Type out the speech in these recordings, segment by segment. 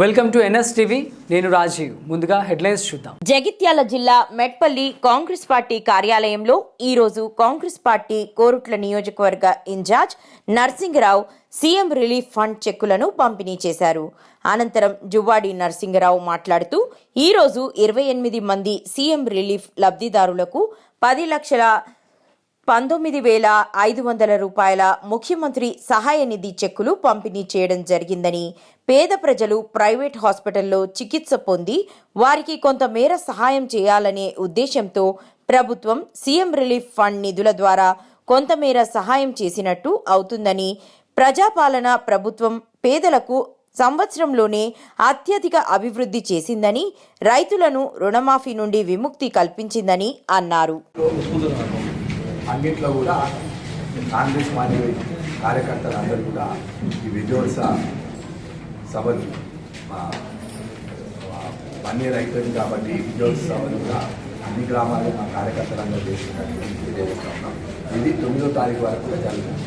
Welcome to NS TV నేను రాజీవ్. ముందుగా headlines చూద్దాం. జగిత్యాల జిల్లా మెట్పల్లి కాంగ్రెస్ పార్టీ కార్యాలయంలో ఈరోజు కాంగ్రెస్ పార్టీ కోరుట్ల నియోజకవర్గ incharge Narsingarao CM relief fund చెక్కులను పంపిణీ చేశారు. అనంతరం జువ్వాడి నర్సింగరావు మాట్లాడుతూ ఈరోజు ఇరవై ఎనిమిది మంది సీఎం రిలీఫ్ లబ్ధిదారులకు పది లక్షల పంతొమ్మిది వేల ఐదు వందల రూపాయల ముఖ్యమంత్రి సహాయ నిధి చెక్కులు పంపిణీ చేయడం జరిగిందని పేద ప్రజలు ప్రైవేట్ హాస్పిటల్లో చికిత్స పొంది వారికి కొంతమేర సహాయం చేయాలనే ఉద్దేశంతో ప్రభుత్వం సీఎం రిలీఫ్ ఫండ్ నిధుల ద్వారా కొంతమేర సహాయం చేసినట్టు అవుతుందని ప్రజాపాలన ప్రభుత్వం పేదలకు సంవత్సరంలోనే అత్యధిక అభివృద్ధి చేసిందని రైతులను రుణమాఫీ నుండి విముక్తి కల్పించిందని అన్నారు. అన్నింటిలో కూడా కాంగ్రెస్ పార్టీ కార్యకర్తలు అందరూ కూడా ఈ విధ్వంస సభలు మా పన్నీర్ అయిపోయింది కాబట్టి ఈ విధ్వంస సభలు కూడా అన్ని గ్రామాల్లో మా కార్యకర్తలు అందరూ చేస్తున్నట్టు తెలియజేస్తా ఉన్నాం ఇది తొమ్మిదో తారీఖు వరకు కూడా జరుగుతుంది.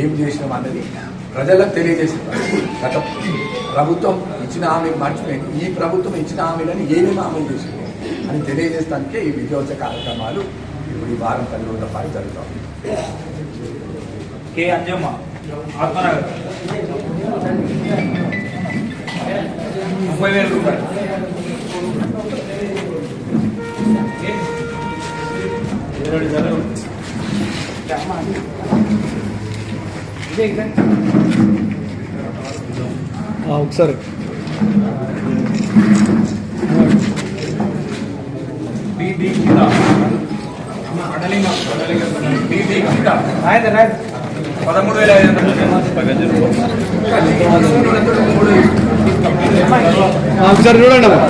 ఏం చేసినాం అన్నది ప్రజలకు తెలియజేస్తున్నారు గత ప్రభుత్వం ఇచ్చిన హామీ మర్చిపోయింది. ఈ ప్రభుత్వం ఇచ్చిన హామీలను ఏమేమి అమలు చేసింది అని తెలియజేస్తానికే ఈ విధ్వంస కార్యక్రమాలు ఇప్పుడు ఈ వారం పది రోజుల పాటు జరుగుతాయి కే అంజమ్మ ఆత్మనగర్. ముప్పై వేల రూపాయలు. ఒకసారి బీబీ గీత మండలింగం బీబీ గీత రాయదు రాయదు పదమూడు వేల ఐదు వందలు ఒకసారి చూడండి అమ్మా.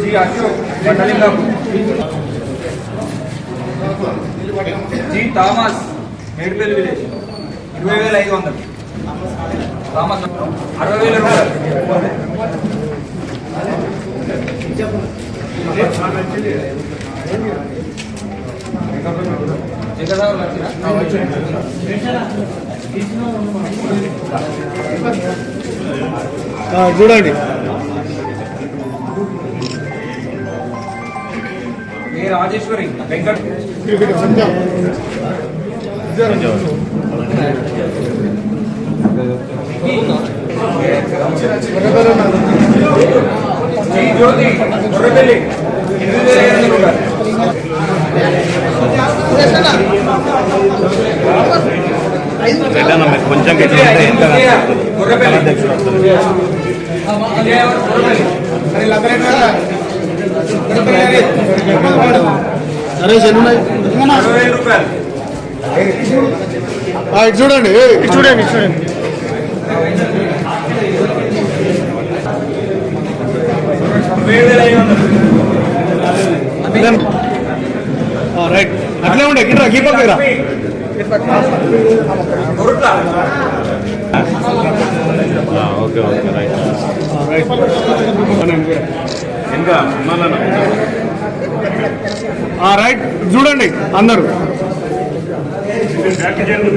G Ashok Mandalingam G Thomas Medpally village. ఇరవై వేల ఐదు వందలు. థామస్ అరవై వేల రూపాయలు. చూడండి. రాజేశ్వరి? వెంకట్. వందల రూపాయలు కొంచెం గట్టి ఉంటే గొర్రెపల్లి నరేష్ ఎన్ని ఉన్నాయి అరవై వేల రూపాయలు ఆ, ఇటు చూడండి ఇటు చూడండి ఇటు చూడండి. రైట్. అట్లే ఉండే గిట్రా గీ పక్కకి రా గురుట్ల ఓకే ఓకే రైట్. రైట్. ఇంకా రైట్. చూడండి అందరూ. బ్యాక్ చేయండి